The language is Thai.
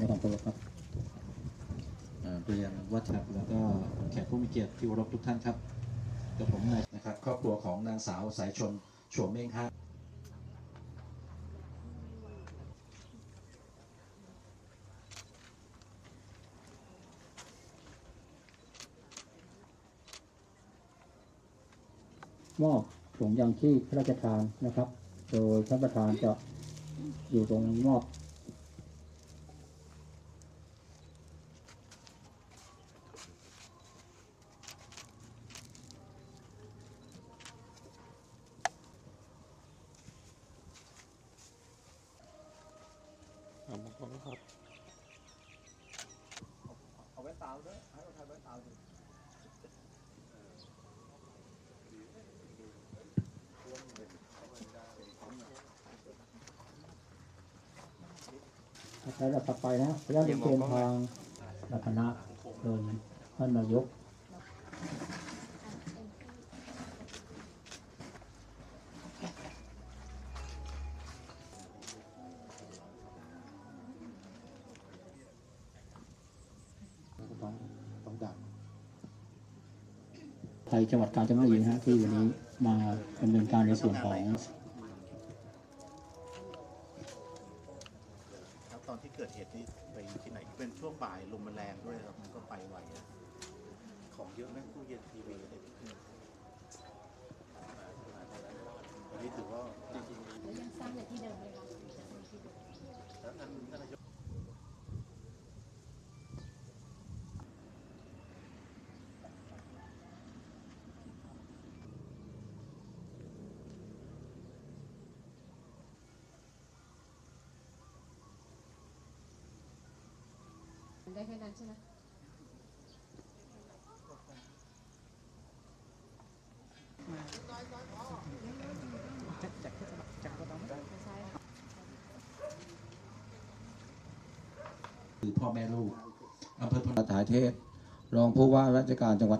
ม่ต้องเคารพครับเอ่อเรียนวัดครับแล้วก็แขกผู้มีเกียรติที่เคารพทุกท่านครับกับผมนายนะครับครอบครัวของนางสาวสายชนฉวเม้งฮะมอบถุงยางชีพพระราชทานนะครับ โดยท่านประธานจะอยู่ตรงมอบามาก่อนนะครับเอาไว้ตาด้วยให้เราทำไว้ตาดูใช้ระดับต่อไปนะพระราชเชิญทางคณะโดยท่านนายก ไทยจังหวัดกาญจนบุรีนะฮะที่วันนี้มาดำเนินการในส่วนของครับตอนที่เกิดเหตุนี่ไปที่ไหนเป็นช่วงบ่ายลมมันแรงด้วยครับมันก็ไปไวนะของเยอะไหมตู้เย็นทีวีอะไรที่ขึ้นวันนี้ถือว่าจริงแล้วยังสร้างในที่เดิมไหมคะๆ แล้วท่านท่านนายกได้แค่นั้นใช่ไหมคือพ่อแม่ลูกอำเภอพนถ่ายเทศรองผู้ว่าราชการจังหวัด